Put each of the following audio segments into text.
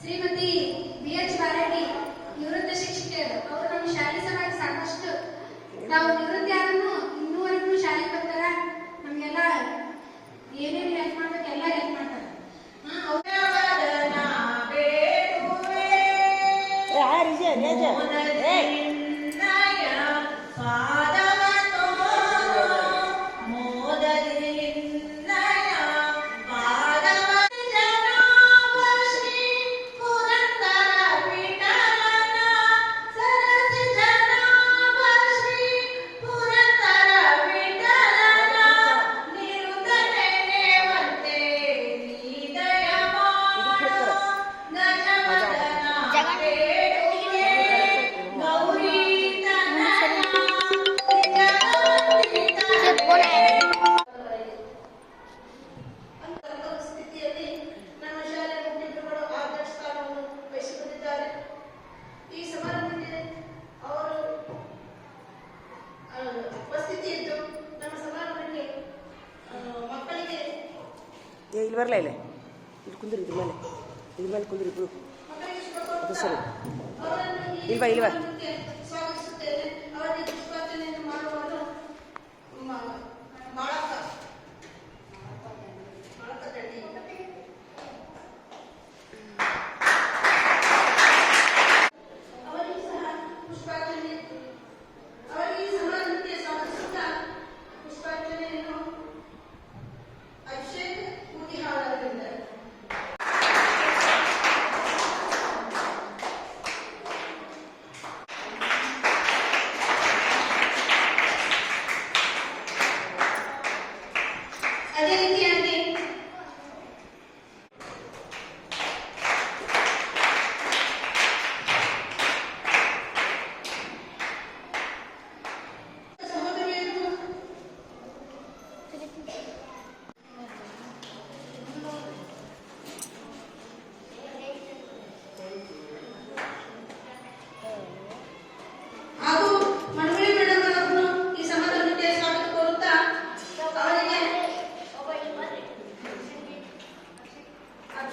Среда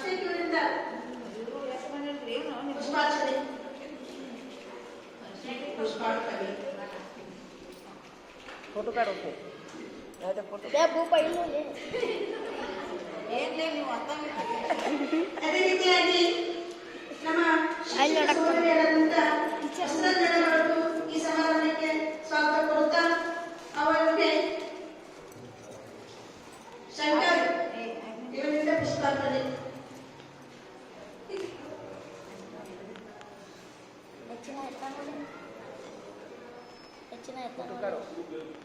constituent the Pushpachari. Pushpachari. Photo काढो ते नाही photo त्या भू पहिलो ले ಏನ್ ಲೇ ನೀವು ಅರ್ಥ ಮಾಡ್ತೀರಿ ಅದೇ ರೀತಿಯಾಗಿ ನಮ್ಮ ಶಿಕ್ಷಣ ಸೂರ್ಯರಂತ ಈ ಸಮಾರಂಭಕ್ಕೆ ಸ್ವಾಗತ Contra o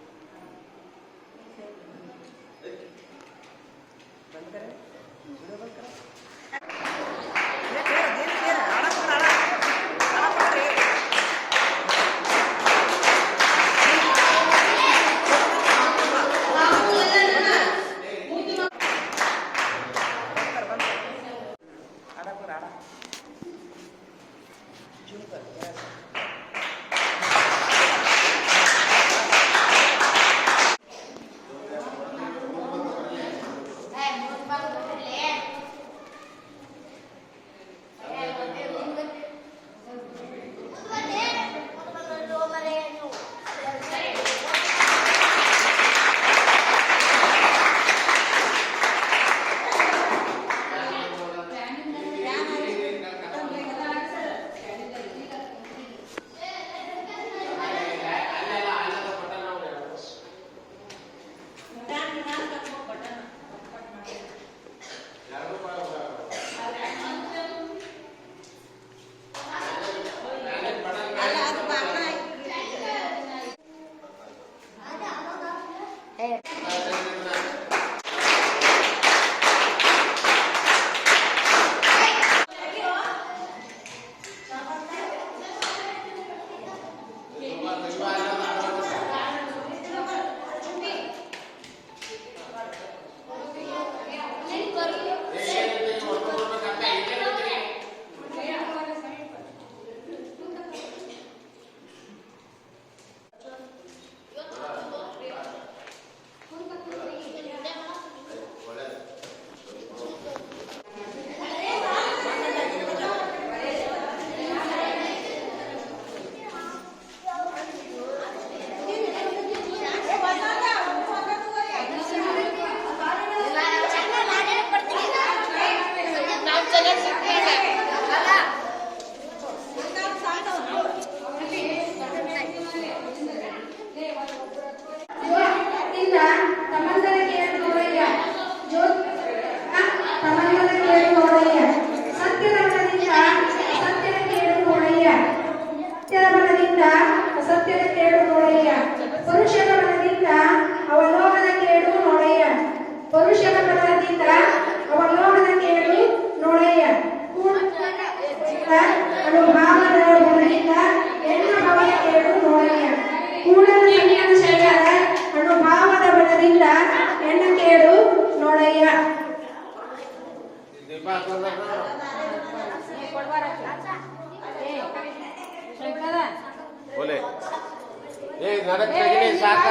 ಸಾಕ.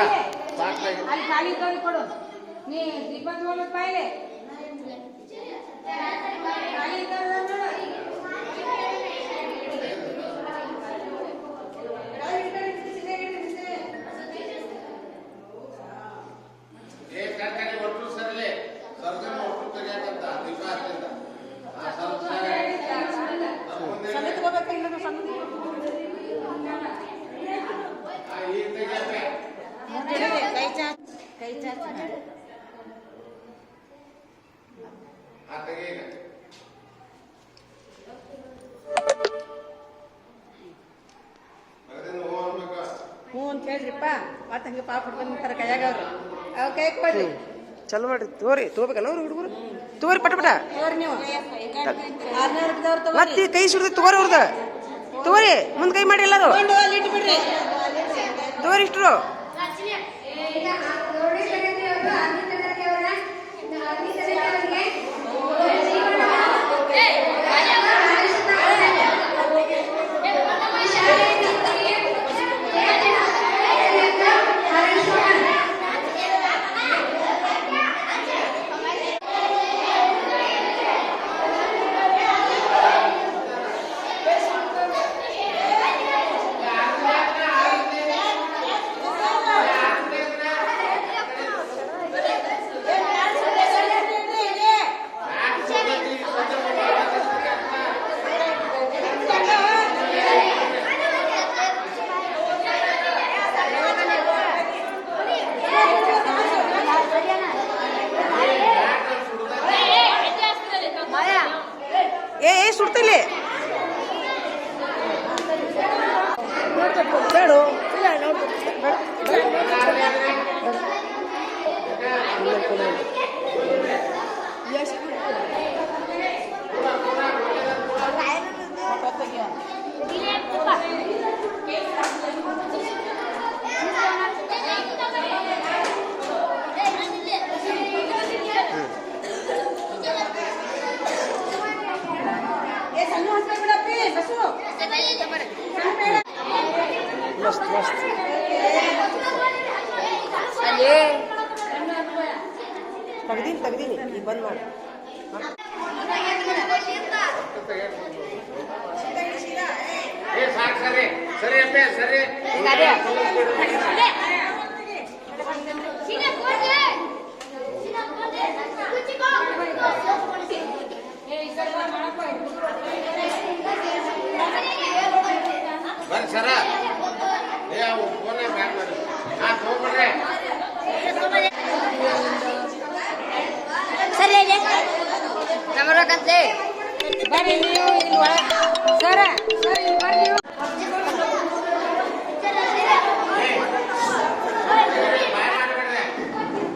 ಸಾಕ ಅಲ್ಲಿ ಖಾಲಿ ತೋರಿ ಕೊಡು. ನೀ ದೀಪ ಬಾಯ್ಲೆ ಖಾಲಿ ಇದ್ದವ್ರು ನೋಡು. ಏ ಕರ್ಕರಿ ಒಟ್ಟು ಸರಿಲೆ ಸರ್ಗನ ಒಟ್ಟು ತೆಗಿಯಕಂತ ದೀಪ ಹಚ್ಚಿಂದ ಆ ಸ್ವಲ್ಪ ಸಣ್ಣದ್ ತಗೋಬೇಕಾ ಇಲ್ಲ ನಾವು ಸಣ್ಣದ್ ಆ ಈ ತೆಗಿಯಕ್ಕೆ ಕೈ ಹ್ಞೂ ಅಂತ ಹೇಳ್ರಿಪ್ಪ. ಮತ್ತೆ ಹಂಗೆ ಪಾಪ ಹಿಡ್ಕೊಂಡು ನಿಂತಾರ ಕೈಯಾಗ ಅವ್ರು. ಅವ್ರ ಕೈ ಕೊಡ್ರಿ. ಚಲೋ ಮಾಡ್ರಿ. ತೋರಿ ತೋಬೇಕಲ್ಲ ಅವ್ರು ಹುಡುಗರು? ತೋರಿ ಪಟ ಪಟ. ತೋರಿ ನೀವು. ಮತ್ತೆ ಕೈ ಸುಡ್ದು ತೋರಿ ಅವ್ರದ. ತೋರಿ ಮುಂದ್ ಕೈ ಮಾಡಿ ಎಲ್ಲರೂ. ತೋರಿ ಇಷ್ಟ್ರು. ಬರ್ರಿ ಸರ. ಏ ಅವು ಫೋನೇ ಬ್ಯಾಕ್ ಮಾಡಿ. ಹಾ ತಗೊಂಡ್ರೆ ಸರಿ ಬರ್ರಿ ನೀವು ಇಲ್ಲಿ ಒಳಗೆ ಸರ ಬರ್ರಿ ನೀವು.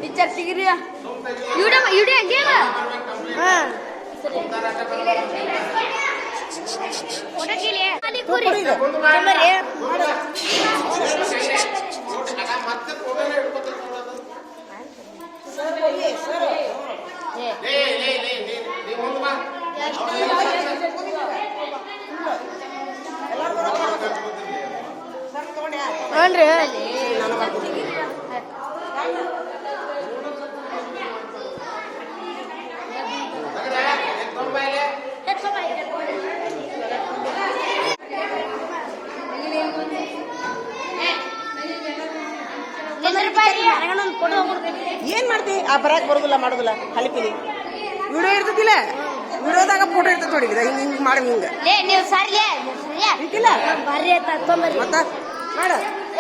ಟೀಚರ್ ಸಿಗಿರಿ ವಿಡಿಯೋ ವಿಡಿಯೋ ಹಂಗೇನ ಹಾಂ. ಹ್ಞೂ ನಾನು ಆ ಬರಾಕ್ ಬರೋದಿಲ್ಲ ಮಾಡೋದಿಲ್ಲ ಹಲಿಪಿಲಿ. ವಿಡಿಯೋ ಇರ್ತದಿಲ್ಲ ವಿಡಿಯೋದಾಗ ಫೋಟೋ ಇರ್ತದೆ ನೋಡಿ ಹಿಂಗ್ ಹಿಂಗ್ ಮಾಡಿ ಹಿಂಗ. ಲೇ ನೀವು ಸರ್ಲೆ ಇಟ್ಟಿಲ್ಲ ಬರ್ರಿ ಅಂತ ತೊಂಬರ್ರಿ ಮತ್ತ? ಮಾಡ.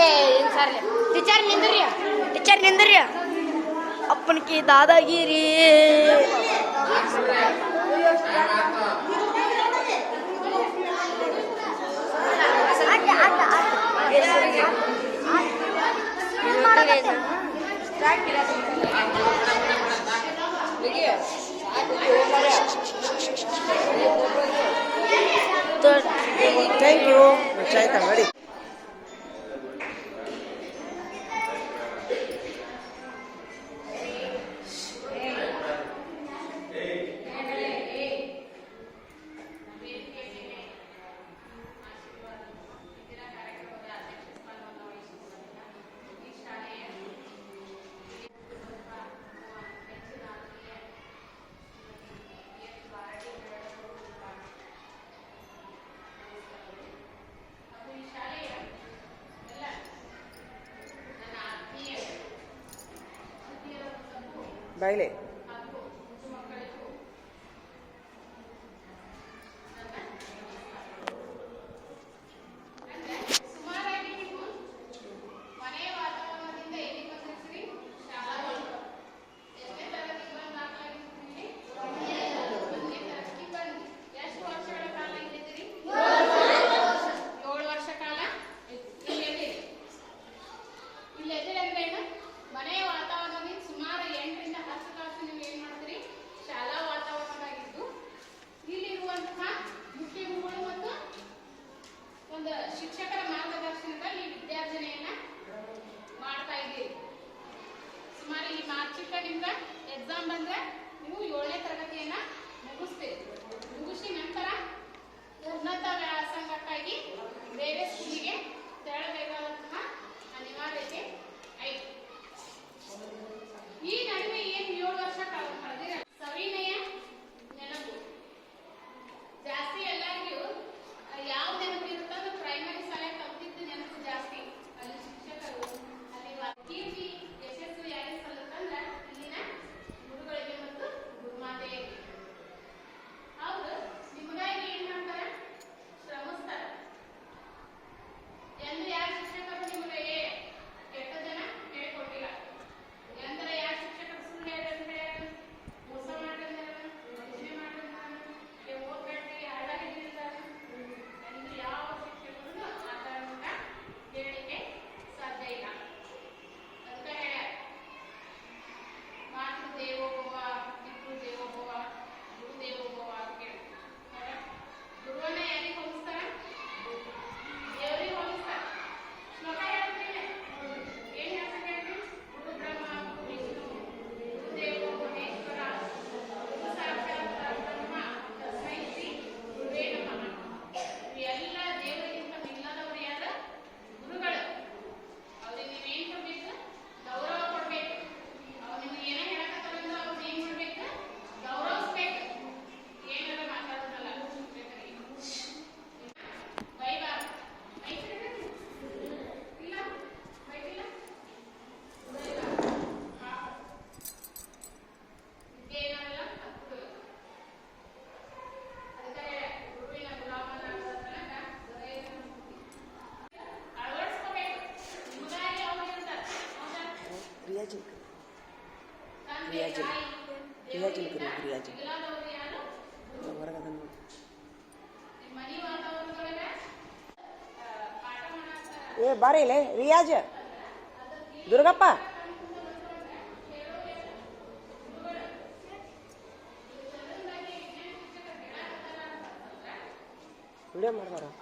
ಏ ಸರ್ಲೆ ಟೀಚರ್ ನಿಂದ್ರಿ. ಟೀಚರ್ ನಿಂದ್ರಿ. ಅಪ್ಪನಿಗೆ ದಾದಾಗಿರಿ. ಥ್ಯಾಂಕ್ ಯು ಆಯ್ತಾ ನೋಡಿ ಬಾರಿ ಲೇ ರಿಯಾಜ್. ದುರ್ಗಪ್ಪ. ವಿಡಿಯೋ ಮಾಡ್ಬಾರ?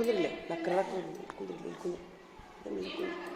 കുതിരില്ലേ നക്കറ കുതിരില്ലേ കുതിരി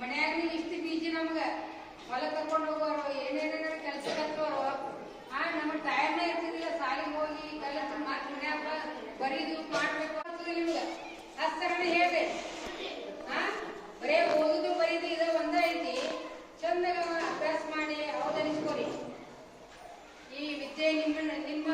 ಮನ್ಯಾಗ ಇಷ್ಟು ಬೀಜಿ ನಮ್ಗೆ. ಹೊಲ ಕರ್ಕೊಂಡು ಹೋಗೋರು, ಏನೇನೇನ ಕೆಲಸ ಹತ್ತೋರು ಆ ನಮ್ಗೆ ಟೈಮ್ನ ಇರ್ತಿದಿಲ್ಲ ಸಾಲಿಗೆ ಹೋಗಿ ಕೆಲಸ ಮತ್ತೆ ಮನ್ಯಾಗ ಬರೀದು ಮಾಡ್ಬೇಕು ಆಗ್ತದೆ ನಿಮ್ಗೆ. ಹಸ್ತರಣ ಹೇಳ್ದೆ. ಆ ಬರೇ ಓದುದು ಬರೀದು ಇದು ಒಂದೇ ಐತಿ. ಚಂದಾಗ ಅಭ್ಯಾಸ ಮಾಡಿ ಹೌದನಿಸ್ಕೋರಿ ಈ ವಿದ್ಯೆ ನಿಮ್ಮ ನಿಮ್ಮ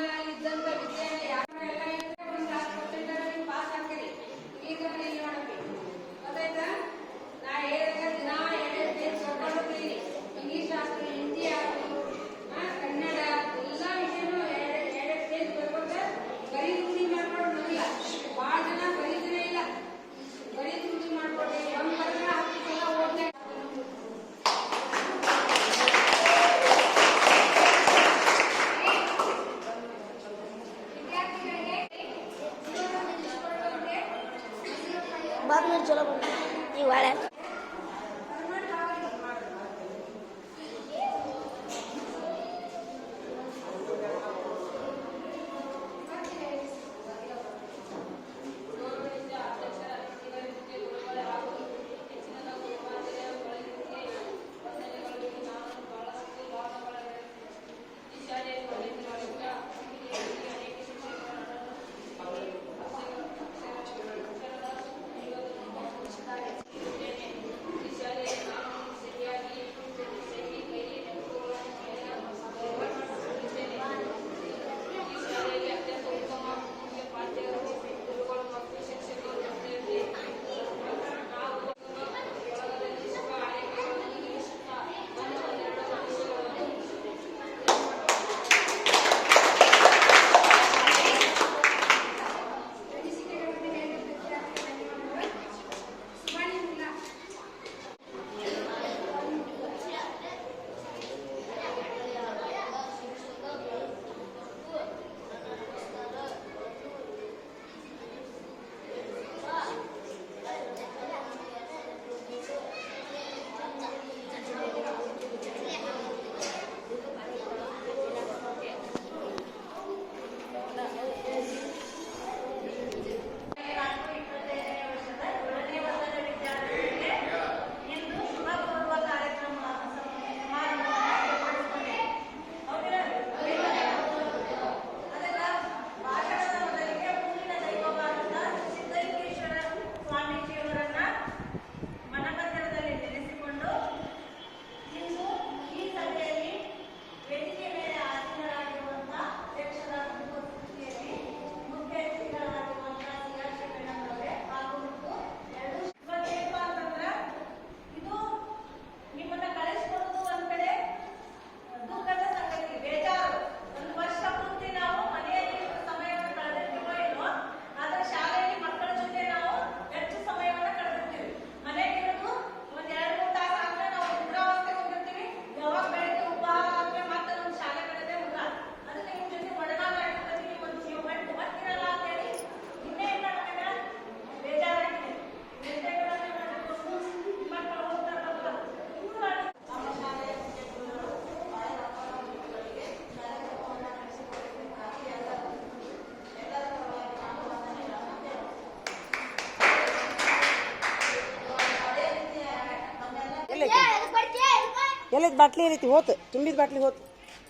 ಬಾಟ್ಲಿ ರೀತಿ ಹೋತು ತುಂಬಿದ ಬಾಟ್ಲಿ ಹೋತು.